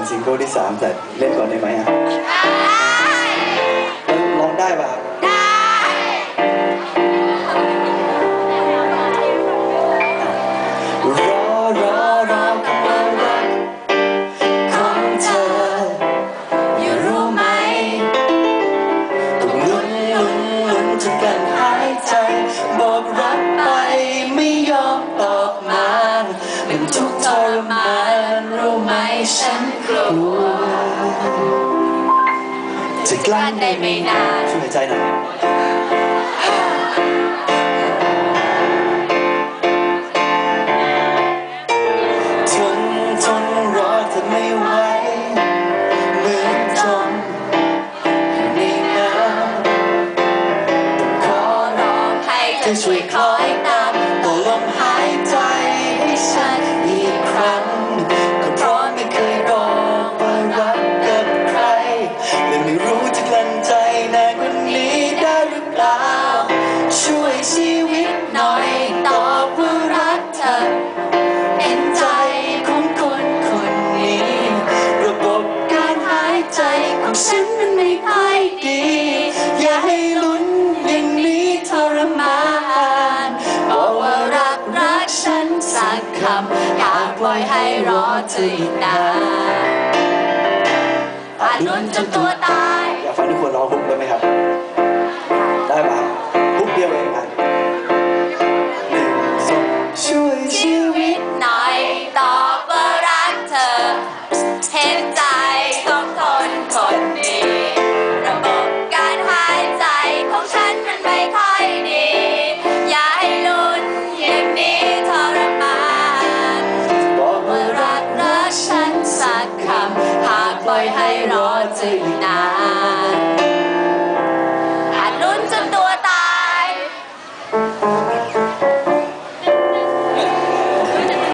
็นซิงเกิลที่สามแต่เล่นก่อนได้ไหมอะร้องได้ป่ะครับรอรอรอกับความรักของเธออยู่รู้ไหมต้องลุ้นลุ้นลุ้นจนกันหายใจบอกรักไปไม่ยอมตอบมามันทุกข์ทรมานรู้ไหม ฉันกลัวจะกลั้นได้ไม่นานช่วยหายใจหน่อยทนทนรอเธอไม่ไหวเหมือนจมอยู่ในน้ำต้องขอรอให้เธอช่วยคอยตาม เปล่า ช่วยชีวิตหน่อยตอบว่ารักเธอเห็นใจของคนคนนี้ ระบบการหายใจของฉันมันไม่ค่อยดี อย่าให้ลุ้นอย่างนี้ทรมานบอกว่ารักรักฉันสักคำอยากปล่อยให้รอเธออีกนานผ่านลุ้นจนตัวตาย บอก